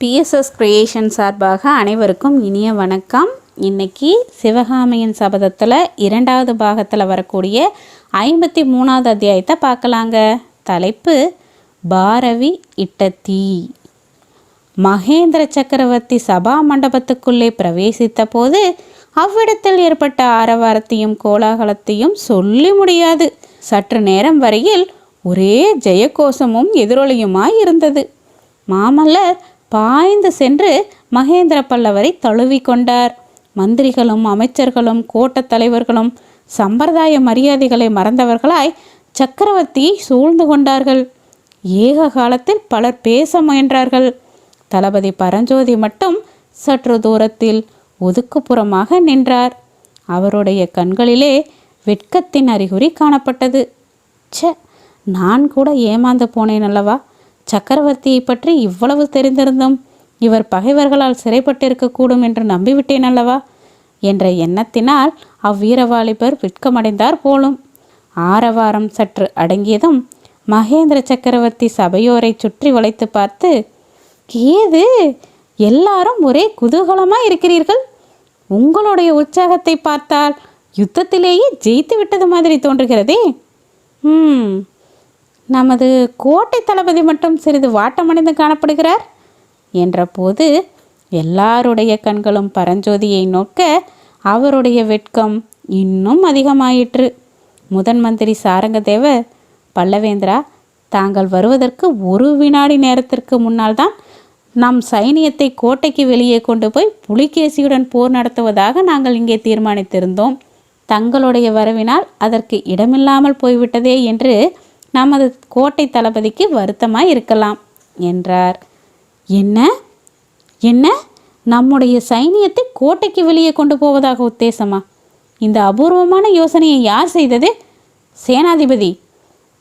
BSS creation சார்பாக அனைவருக்கும் இனிய வணக்கம். இன்னைக்கு சிவகாமியின் சபதத்தில் இரண்டாவது பாகத்தில் வரக்கூடிய ஐம்பத்தி மூணாவது அத்தியாயத்தை பார்க்கலாங்க. தலைப்பு பாரவி இட்ட தீ. மகேந்திர சக்கரவர்த்தி சபா மண்டபத்துக்குள்ளே பிரவேசித்த போது அவ்விடத்தில் ஏற்பட்ட ஆரவாரத்தையும் கோலாகலத்தையும் சொல்லி முடியாது. சற்று நேரம் வரையில் ஒரே ஜெயகோஷமும் எதிரொலியுமாய் இருந்தது. மாமல்லர் பாய்ந்து சென்று மகேந்திர பல்லவரை தழுவி கொண்டார். மந்திரிகளும் அமைச்சர்களும் கோட்டத் தலைவர்களும் சம்பிரதாய மரியாதைகளை மறந்தவர்களாய் சக்கரவர்த்தியை சூழ்ந்து கொண்டார்கள். ஏக காலத்தில் பலர் பேச முயன்றார்கள். தளபதி பரஞ்சோதி மட்டும் சற்று தூரத்தில் ஒதுக்குப்புறமாக நின்றார். அவருடைய கண்களிலே வெட்கத்தின் அறிகுறி காணப்பட்டது. ச்சே நான் கூட ஏமாந்து போனேன் அல்லவா? சக்கரவர்த்தியை பற்றி இவ்வளவு தெரிந்திருந்தும் இவர் பகைவர்களால் சிறைப்பட்டிருக்கக்கூடும் என்று நம்பிவிட்டேன் அல்லவா? என்ற எண்ணத்தினால் அவ்வீரவாலிபர் வெட்கமடைந்தார் போலும். ஆரவாரம் சற்று அடங்கியதும் மகேந்திர சக்கரவர்த்தி சபையோரை சுற்றி வளைத்து பார்த்து ஏது? எல்லாரும் ஒரே குதூகலமா இருக்கிறீர்கள்? உங்களுடைய உற்சாகத்தை பார்த்தால் யுத்தத்திலேயே ஜெயித்து விட்டது மாதிரி தோன்றுகிறதே. ம் நமது கோட்டை தளபதி மட்டும் சிறிது வாட்டமடைந்து காணப்படுகிறார். என்றபோது எல்லாருடைய கண்களும் பரஞ்சோதியை நோக்க அவருடைய வெட்கம் இன்னும் அதிகமாயிற்று. முதன் மந்திரி சாரங்கதேவர் பல்லவேந்திரா தாங்கள் வருவதற்கு ஒரு வினாடி நேரத்திற்கு முன்னால் தான் நம் சைனியத்தை கோட்டைக்கு வெளியே கொண்டு போய் புலிகேசியுடன் போர் நடத்துவதாக நாங்கள் இங்கே தீர்மானித்திருந்தோம். தங்களுடைய வரவினால் அதற்கு இடமில்லாமல் போய்விட்டதே என்று நமது கோட்டை தளபதிக்கு வருத்தமாக இருக்கலாம் என்றார். என்ன? என்ன? நம்முடைய சைனியத்தை கோட்டைக்கு வெளியே கொண்டு போவதாக உத்தேசமா? இந்த அபூர்வமான யோசனையை யார் செய்தது? சேனாதிபதி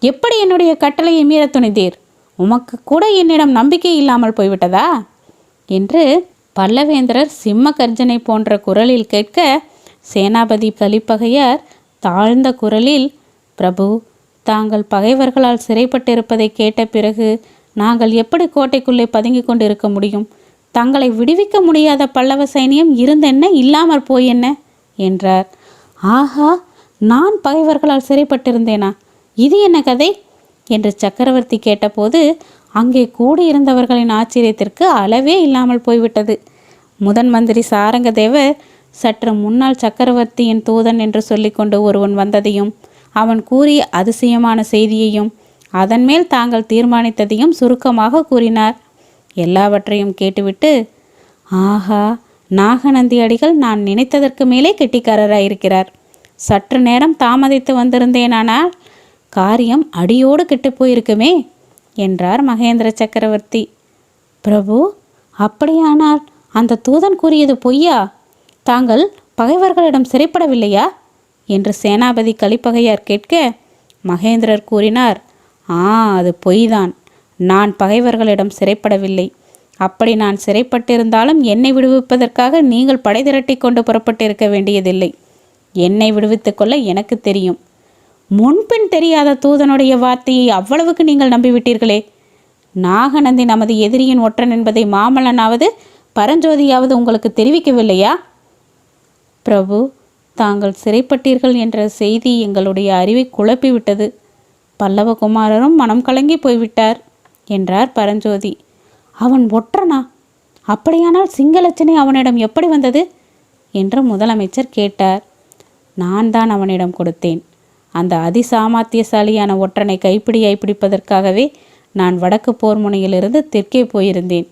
எப்படி என்னுடைய கட்டளையை மீற துணிதீர் உமக்கு கூட என்னிடம் நம்பிக்கை இல்லாமல் போய்விட்டதா? என்று பல்லவேந்திரர் சிம்ம கர்ஜனை போன்ற குரலில் கேட்க சேனாபதி கலிப்பகையர் தாழ்ந்த குரலில் பிரபு தாங்கள் பகைவர்களால் சிறைப்பட்டிருப்பதை கேட்ட பிறகு நாங்கள் எப்படி கோட்டைக்குள்ளே பதுங்கிக் கொண்டிருக்க முடியும்? தங்களை விடுவிக்க முடியாத பல்லவ சைனியம் இருந்தென்ன? இல்லாமற் போயென்ன? என்றார். ஆஹா நான் பகைவர்களால் சிறைப்பட்டிருந்தேனா? இது என்ன கதை? என்று சக்கரவர்த்தி கேட்டபோது அங்கே கூடியிருந்தவர்களின் ஆச்சரியத்திற்கு அளவே இல்லாமல் போய்விட்டது. முதன் மந்திரி சாரங்கதேவர் சற்று முன்னால் சக்கரவர்த்தியின் தூதன் என்று சொல்லிக்கொண்டு ஒருவன் வந்ததையும் அவன் கூறிய அதிசயமான செய்தியையும் அதன்மேல் தாங்கள் தீர்மானித்ததையும் சுருக்கமாக கூறினார். எல்லாவற்றையும் கேட்டுவிட்டு ஆஹா நாகநந்தி அடிகள் நான் நினைத்ததற்கு மேலே கெட்டிக்காரராயிருக்கிறார். சற்று நேரம் தாமதித்து வந்திருந்தேனானால் காரியம் அடியோடு கெட்டுப் போயிருக்குமே என்றார் மகேந்திர சக்கரவர்த்தி. பிரபு அப்படியானால் அந்த தூதன் கூறியது பொய்யா? தாங்கள் பகைவர்களிடம் சிறைப்படவில்லையா? என்று சேனாபதி கலிப்பகையார் கேட்க மகேந்திரர் கூறினார் ஆ அது பொய்தான். நான் பகைவர்களிடம் சிறைப்படவில்லை. அப்படி நான் சிறைப்பட்டிருந்தாலும் என்னை விடுவிப்பதற்காக நீங்கள் படை திரட்டி கொண்டு புறப்பட்டிருக்க வேண்டியதில்லை. என்னை விடுவித்துக் கொள்ள எனக்கு தெரியும். முன்பின் தெரியாத தூதனுடைய வார்த்தையை அவ்வளவுக்கு நீங்கள் நம்பிவிட்டீர்களே. நாகநந்தி நமது எதிரியின் ஒற்றன் என்பதை மாமல்லனாவது பரஞ்சோதியாவது உங்களுக்கு தெரிவிக்கவில்லையா? பிரபு தாங்கள் சிறைப்பட்டீர்கள் என்ற செய்தி எங்களுடைய அறிவை குழப்பிவிட்டது. பல்லவகுமாரரும் மனம் கலங்கி போய்விட்டார் என்றார் பரஞ்சோதி. அவன் ஒற்றனா? அப்படியானால் சிங்களச்சனை அவனிடம் எப்படி வந்தது? என்று முதலமைச்சர் கேட்டார். நான் தான் அவனிடம் கொடுத்தேன். அந்த அதிசாமாத்தியசாலியான ஒற்றனை கைப்பிடியாய் பிடிப்பதற்காகவே நான் வடக்கு போர் முனையிலிருந்து தெற்கே போயிருந்தேன்.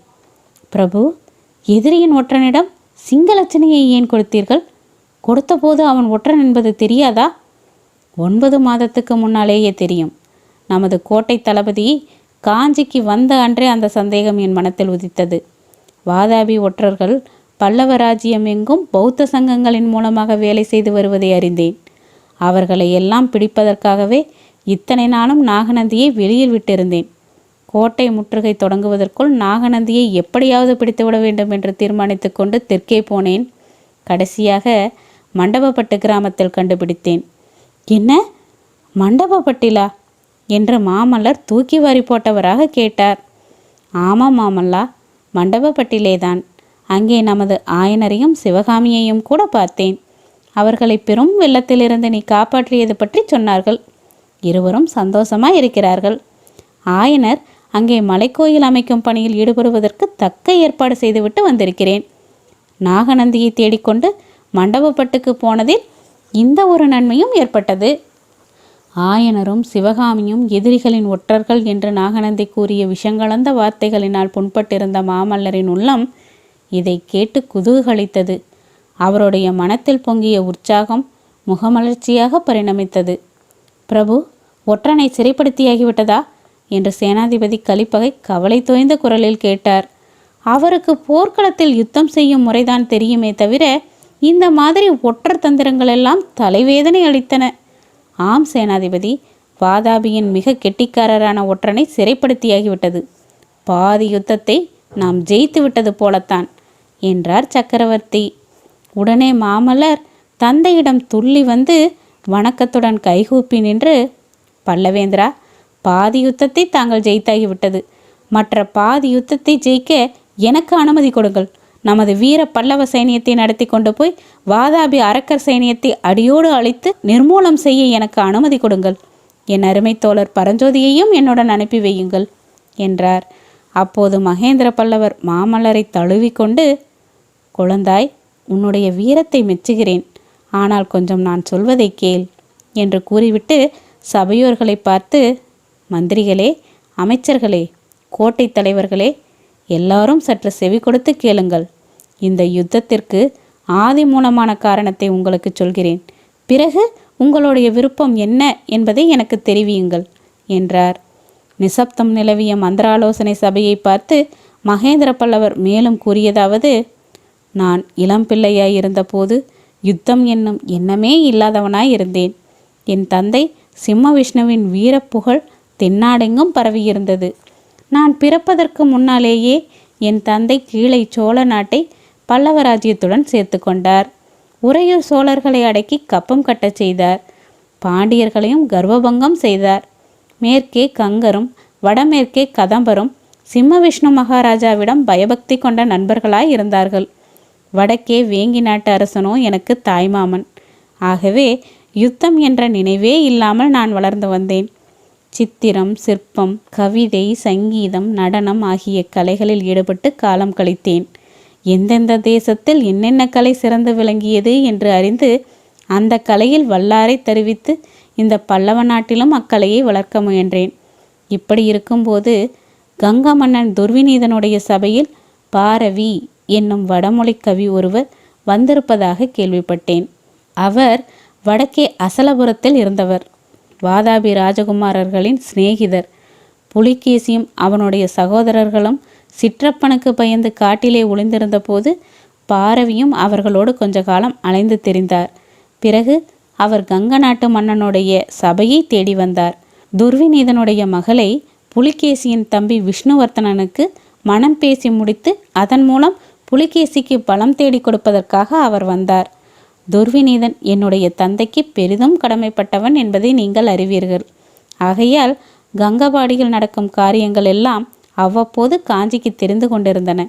பிரபு எதிரியின் ஒற்றனிடம் சிங்களச்சனையை ஏன் கொடுத்தீர்கள்? கொடுத்தபோது அவன் ஒற்றன் என்பது தெரியாதா? ஒன்பது மாதத்துக்கு முன்னாலேயே தெரியும். நமது கோட்டை தளபதி காஞ்சிக்கு வந்த அன்றே அந்த சந்தேகம் என் மனத்தில் உதித்தது. வாதாபி ஒற்றர்கள் பல்லவ ராஜ்யம் எங்கும் பௌத்த சங்கங்களின் மூலமாக வேலை செய்து வருவதை அறிந்தேன். அவர்களை எல்லாம் பிடிப்பதற்காகவே இத்தனை நாளும் நாகநந்தியை வெளியில் விட்டிருந்தேன். கோட்டை முற்றுகை தொடங்குவதற்குள் நாகநந்தியை எப்படியாவது பிடித்துவிட வேண்டும் என்று தீர்மானித்துக்கொண்டு தெற்கே போனேன். கடைசியாக மண்டபப்பட்டு கிராமத்தில் கண்டுபிடித்தேன். என்ன? மண்டபப்பட்டிலா? என்று மாமல்லர் தூக்கி வாரி போட்டவராக கேட்டார். ஆமாம் மாமல்லா மண்டபப்பட்டிலேதான். அங்கே நமது ஆயனரையும் சிவகாமியையும் கூட பார்த்தேன். அவர்களை பெரும் வெள்ளத்திலிருந்து நீ காப்பாற்றியது பற்றி சொன்னார்கள். இருவரும் சந்தோஷமாக இருக்கிறார்கள். ஆயனர் அங்கே மலைக்கோயில் அமைக்கும் பணியில் ஈடுபடுவதற்கு தக்க ஏற்பாடு செய்துவிட்டு வந்திருக்கிறேன். நாகநந்தியை தேடிக்கொண்டு மண்டபப்பட்டுக்கு போனதில் இந்த ஒரு நன்மையும் ஏற்பட்டது. ஆயனரும் சிவகாமியும் எதிரிகளின் ஒற்றர்கள் என்று நாகநந்தி கூறிய விஷங்கலந்த வார்த்தைகளினால் புண்பட்டிருந்த மாமல்லரின் உள்ளம் இதை கேட்டு குதூகலித்தது. அவருடைய மனத்தில் பொங்கிய உற்சாகம் முகமலர்ச்சியாக பரிணமித்தது. பிரபு ஒற்றனை சிறைப்படுத்தியாகிவிட்டதா? என்று சேனாதிபதி கலிப்பகை கவலை தோய்ந்த குரலில் கேட்டார். அவருக்கு போர்க்களத்தில் யுத்தம் செய்யும் முறைதான் தெரியுமே தவிர இந்த மாதிரி ஒற்றர் தந்திரங்கள் எல்லாம் தலைவேதனை அளித்தன. ஆம் சேனாதிபதி வாதாபியின் மிக கெட்டிக்காரரான ஒற்றனை சிறைப்படுத்தியாகிவிட்டது. பாதி யுத்தத்தை நாம் ஜெயித்து விட்டது போலத்தான் என்றார் சக்கரவர்த்தி. உடனே மாமல்லர் தந்தையிடம் துள்ளி வந்து வணக்கத்துடன் கைகூப்பி நின்று பல்லவேந்திரா பாதி யுத்தத்தை தாங்கள் ஜெயித்தாகிவிட்டது. மற்ற பாதி யுத்தத்தை ஜெயிக்க எனக்கு அனுமதி கொடுங்கள். நமது வீர பல்லவ சைனியத்தை நடத்தி கொண்டு போய் வாதாபி அரக்கர் சைனியத்தை அடியோடு அழித்து நிர்மூலம் செய்ய எனக்கு அனுமதி கொடுங்கள். என் அருமை தோழர் பரஞ்சோதியையும் என்னுடன் அனுப்பி வையுங்கள் என்றார். அப்போது மகேந்திர பல்லவர் மாமல்லரை தழுவிக்கொண்டு குழந்தாய் உன்னுடைய வீரத்தை மெச்சுகிறேன். ஆனால் கொஞ்சம் நான் சொல்வதை கேள் என்று கூறிவிட்டு சபையோர்களை பார்த்து மந்திரிகளே அமைச்சர்களே கோட்டை தலைவர்களே எல்லாரும் சற்று செவி கொடுத்து கேளுங்கள். இந்த யுத்தத்திற்கு ஆதி மூலமான காரணத்தை உங்களுக்கு சொல்கிறேன். பிறகு உங்களுடைய விருப்பம் என்ன என்பதை எனக்கு தெரிவியுங்கள் என்றார். நிசப்தம் நிலவிய மந்திராலோசனை சபையை பார்த்து மகேந்திர பல்லவர் மேலும் கூறியதாவது நான் இளம் பிள்ளையாய் இருந்தபோது யுத்தம் என்னும் எண்ணமே இல்லாதவனாய் இருந்தேன். என் தந்தை சிம்ம விஷ்ணுவின் வீரப்புகழ் தென்னாடெங்கும் பரவியிருந்தது. நான் பிறப்பதற்கு முன்னாலேயே என் தந்தை கீழே சோழ நாட்டை பல்லவ ராஜ்யத்துடன் சேர்த்து கொண்டார். உறையூர் சோழர்களை அடக்கி கப்பம் கட்டச் செய்தார். பாண்டியர்களையும் கர்வபங்கம் செய்தார். மேற்கே கங்கரும் வடமேற்கே கதம்பரும் சிம்ம விஷ்ணு மகாராஜாவிடம் பயபக்தி கொண்ட நண்பர்களாய் இருந்தார்கள். வடக்கே வேங்கி நாட்டு அரசனோ எனக்கு தாய்மாமன். ஆகவே யுத்தம் என்ற நினைவே இல்லாமல் நான் வளர்ந்து வந்தேன். சித்திரம் சிற்பம் கவிதை சங்கீதம் நடனம் ஆகிய கலைகளில் ஈடுபட்டு காலம் கழித்தேன். எந்தெந்த தேசத்தில் என்னென்ன கலை சிறந்து விளங்கியது என்று அறிந்து அந்த கலையில் வல்லாரை தருவித்து இந்த பல்லவ நாட்டிலும் அக்கலையை வளர்க்க முயன்றேன். இப்படி இருக்கும்போது கங்க மன்னன் துர்விநீதனுடைய சபையில் பாரவி என்னும் வடமொழி கவி ஒருவர் வந்திருப்பதாக கேள்விப்பட்டேன். அவர் வடக்கே அசலபுரத்தில் இருந்தவர். வாதாபி ராஜகுமாரர்களின் சிநேகிதர். புலிகேசியும் அவனுடைய சகோதரர்களும் சிற்றப்பனுக்கு பயந்து காட்டிலே ஒளிந்திருந்த போது பாரவியும் அவர்களோடு கொஞ்ச காலம் அலைந்து தெரிந்தார். பிறகு அவர் கங்க நாட்டு மன்னனுடைய சபையை தேடி வந்தார். துர்விநீதனுடைய மகளை புலிகேசியின் தம்பி விஷ்ணுவர்த்தனனுக்கு மனம் பேசி முடித்து அதன் மூலம் புலிகேசிக்கு பலம் தேடி கொடுப்பதற்காக அவர் வந்தார். துர்விநீதன் என்னுடைய தந்தைக்கு பெரிதும் கடமைப்பட்டவன் என்பதை நீங்கள் அறிவீர்கள். ஆகையால் கங்கபாடியில் நடக்கும் காரியங்கள் எல்லாம் அவ்வப்போது காஞ்சிக்கு தெரிந்து கொண்டிருந்தன.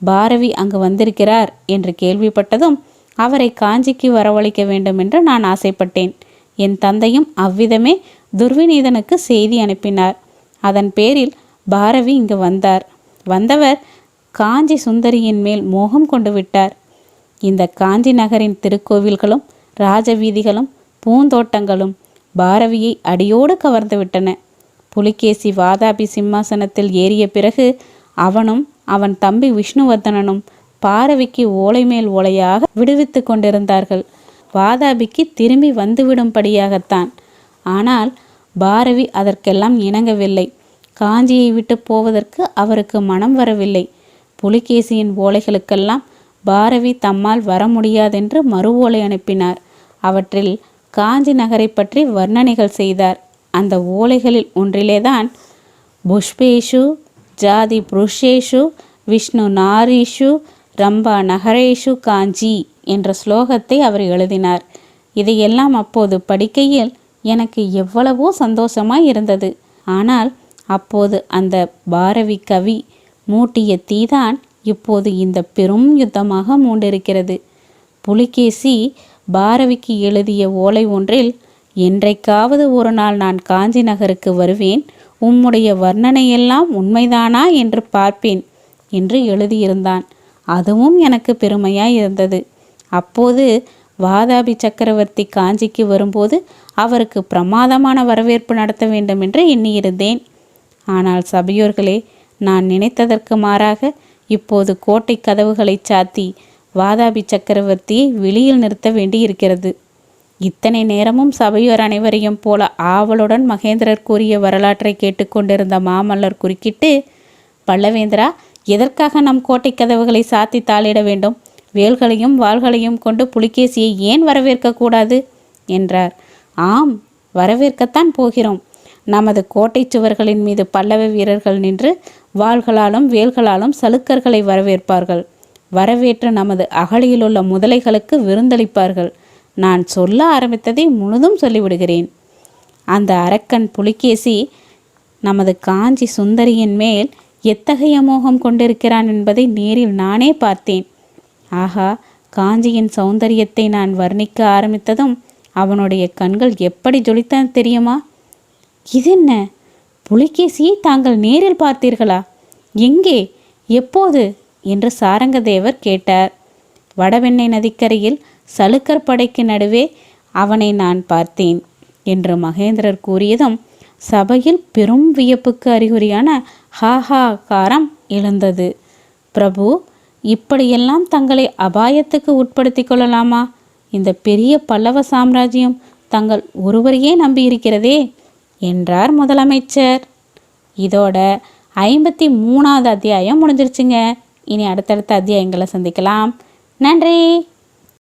பாரவி அங்கு வந்திருக்கிறார் என்று கேள்விப்பட்டதும் அவரை காஞ்சிக்கு வரவழைக்க வேண்டும் என்று நான் ஆசைப்பட்டேன். என் தந்தையும் அவ்விதமே துர்விநீதனுக்கு செய்தி அனுப்பினார். அதன் பேரில் பாரவி இங்கு வந்தார். வந்தவர் காஞ்சி சுந்தரியின் மேல் மோகம் கொண்டு விட்டார். இந்த காஞ்சி நகரின் திருக்கோவில்களும் ராஜவீதிகளும் பூந்தோட்டங்களும் பாரவியை அடியோடு கவர்ந்துவிட்டன புலிகேசி வாதாபி சிம்மாசனத்தில் ஏறிய பிறகு அவனும் அவன் தம்பி விஷ்ணுவர்தனனும் பாரவிக்கு ஓலை மேல் ஓலையாக விடுவித்து கொண்டிருந்தார்கள். வாதாபிக்கு திரும்பி வந்துவிடும்படியாகத்தான் ஆனால் பாரவி அதற்கெல்லாம் இணங்கவில்லை. காஞ்சியை விட்டு போவதற்கு அவருக்கு மனம் வரவில்லை. புலிகேசியின் ஓலைகளுக்கெல்லாம் பாரவி தம்மால் வர முடியாதென்று மறு ஓலை அனுப்பினார். அவற்றில் காஞ்சி நகரை பற்றி வர்ணனைகள் செய்தார். அந்த ஓலைகளில் ஒன்றிலேதான் புஷ்பேஷு ஜாதி புருஷேஷு விஷ்ணு நாரீஷு ரம்பா நகரேஷு காஞ்சி என்ற ஸ்லோகத்தை அவர் எழுதினார். இதையெல்லாம் அப்போது படிக்கையில் எனக்கு எவ்வளவோ சந்தோஷமாய் இருந்தது. ஆனால் அப்போது அந்த பாரவி கவி மூட்டிய தீதான் இப்போது இந்த பெரும் யுத்தமாக மூண்டிருக்கிறது. புலிகேசி பாரவிக்கு எழுதிய ஓலை ஒன்றில் என்றைக்காவது ஒரு நாள் நான் காஞ்சி நகருக்கு வருவேன் உம்முடைய வர்ணனையெல்லாம் உண்மைதானா என்று பார்ப்பேன் என்று எழுதியிருந்தான். அதுவும் எனக்கு பெருமையாய் இருந்தது. அப்போது வாதாபி சக்கரவர்த்தி காஞ்சிக்கு வரும்போது அவருக்கு பிரமாதமான வரவேற்பு நடத்த வேண்டும் என்று எண்ணியிருந்தேன். ஆனால் சபையோர்களே நான் நினைத்ததற்கு மாறாக இப்போது கோட்டை கதவுகளை சாத்தி வாதாபி சக்கரவர்த்தியை வெளியில் நிறுத்த வேண்டியிருக்கிறது. இத்தனை நேரமும் சபையோர் அனைவரையும் போல ஆவலுடன் மகேந்திரர் கூறிய வரலாற்றை கேட்டுக்கொண்டிருந்த மாமல்லர் குறுக்கிட்டு பல்லவேந்திரா எதற்காக நம் கோட்டை கதவுகளை சாத்தி தாளிட வேண்டும்? வேல்களையும் வாள்களையும் கொண்டு புலிகேசியை ஏன் வரவேற்கக்கூடாது? என்றார். ஆம் வரவேற்கத்தான் போகிறோம். நமது கோட்டை சுவர்களின் மீது பல்லவ வீரர்கள் நின்று வாள்களாலும் வேல்களாலும் சலுக்கர்களை வரவேற்பார்கள். வரவேற்று நமது அகழியிலுள்ள முதலைகளுக்கு விருந்தளிப்பார்கள். நான் சொல்ல ஆரம்பித்ததை முழுதும் சொல்லிவிடுகிறேன். அந்த அரக்கன் புலிகேசி நமது காஞ்சி சுந்தரியின் மேல் எத்தகைய மோகம் கொண்டிருக்கிறான் என்பதை நேரில் நானே பார்த்தேன். ஆகா காஞ்சியின் சௌந்தரியத்தை நான் வர்ணிக்க ஆரம்பித்ததும் அவனுடைய கண்கள் எப்படி ஜொலித்தான் தெரியுமா? இது என்ன புலிகேசியை தாங்கள் நேரில் பார்த்தீர்களா? எங்கே? எப்போது? என்று சாரங்கதேவர் கேட்டார். வடவெண்ணை நதிக்கரையில் சலுக்கர் படைக்கு நடுவே அவனை நான் பார்த்தேன் என்று மகேந்திரர் கூறியதும் சபையில் பெரும் வியப்புக்கு அறிகுறியான ஹாஹாகாரம் எழுந்தது. பிரபு இப்படியெல்லாம் தங்களை அபாயத்துக்கு உட்படுத்திக் கொள்ளலாமா? இந்த பெரிய பல்லவ சாம்ராஜ்யம் தங்கள் ஒருவரையே நம்பியிருக்கிறதே. என்றார் முதலமைச்சர். இதோட ஐம்பத்தி மூணாவது அத்தியாயம் முடிஞ்சிருச்சுங்க. இனி அடுத்தடுத்த அத்தியாயங்களை சந்திக்கலாம். நன்றி.